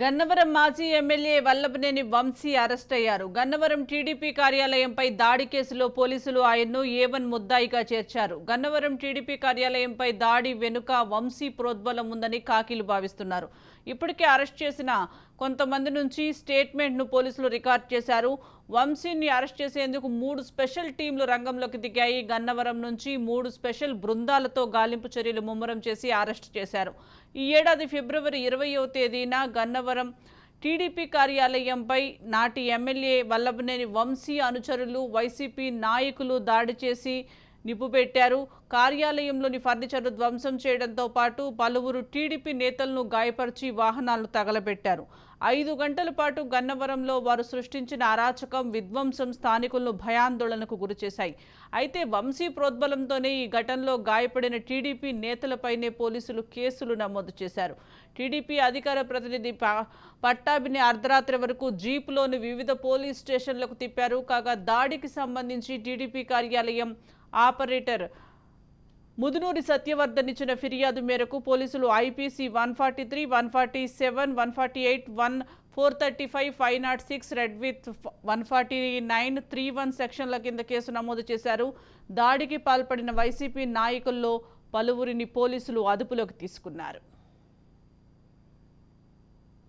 గన్నవరం మాజీ MLA Vallabhaneni Vamsi arrest అయ్యారు. Gannavaram TDP కార్యాలయంపై దాడి కేసులో పోలీసులు ఆయన్ను ఏవన్ ముద్దాయిగా చేర్చారు. గన్నవరం టీడీపీ కార్యాలయంపై దాడి వెనుక వంశీ ప్రోద్బలం ఉందని కాకీలు భావిస్తున్నారు. ఇప్పటికే అరెస్ట్ చేసిన కొంతమంది నుంచి స్టేట్మెంట్ను పోలీసులు రికార్డ్ చేశారు. వంశీని అరెస్ట్ చేసేందుకు మూడు స్పెషల్ టీంలు రంగంలోకి దిగాయి. గన్నవరం నుంచి మూడు స్పెషల్ బృందాలతో గాలింపు చర్యలు ముమ్మరం చేసి అరెస్ట్ చేశారు. ఈ ఏడాది ఫిబ్రవరి ఇరవయో తేదీన గన్నవరం టీడీపీ కార్యాలయంపై నాటి ఎమ్మెల్యే వల్లభనేని వంశీ అనుచరులు వైసీపీ నాయకులు దాడి చేసి నిప్పుపెట్టారు. కార్యాలయంలోని ఫర్నిచర్ను ధ్వంసం చేయడంతో పాటు పలువురు టీడీపీ నేతలను గాయపరిచి వాహనాలను తగలబెట్టారు. ఐదు గంటల పాటు గన్నవరంలో వారు సృష్టించిన అరాచకం విధ్వంసం స్థానికులను భయాందోళనకు గురిచేశాయి అయితే వంశీ ప్రోద్బలంతోనే ఈ ఘటనలో గాయపడిన టీడీపీ నేతలపైనే పోలీసులు కేసులు నమోదు చేశారు. టీడీపీ అధికార ప్రతినిధి ప- పట్టాభిని అర్ధరాత్రి వరకు జీపులోని వివిధ పోలీస్ స్టేషన్లకు తిప్పారు. కాగా దాడికి సంబంధించి టీడీపీ కార్యాలయం ఆపరేటర్ ముదునూరి సత్యవర్ధన్ ఇచ్చిన ఫిర్యాదు మేరకు పోలీసులు IPC one forty three one forty seven one forty eight one four thirty five five not six read with one forty nine three one సెక్షన్ల కింద కేసు నమోదు చేశారు. దాడికి పాల్పడిన వైసీపీ నాయకుల్లో పలువురిని పోలీసులు అదుపులోకి తీసుకున్నారు.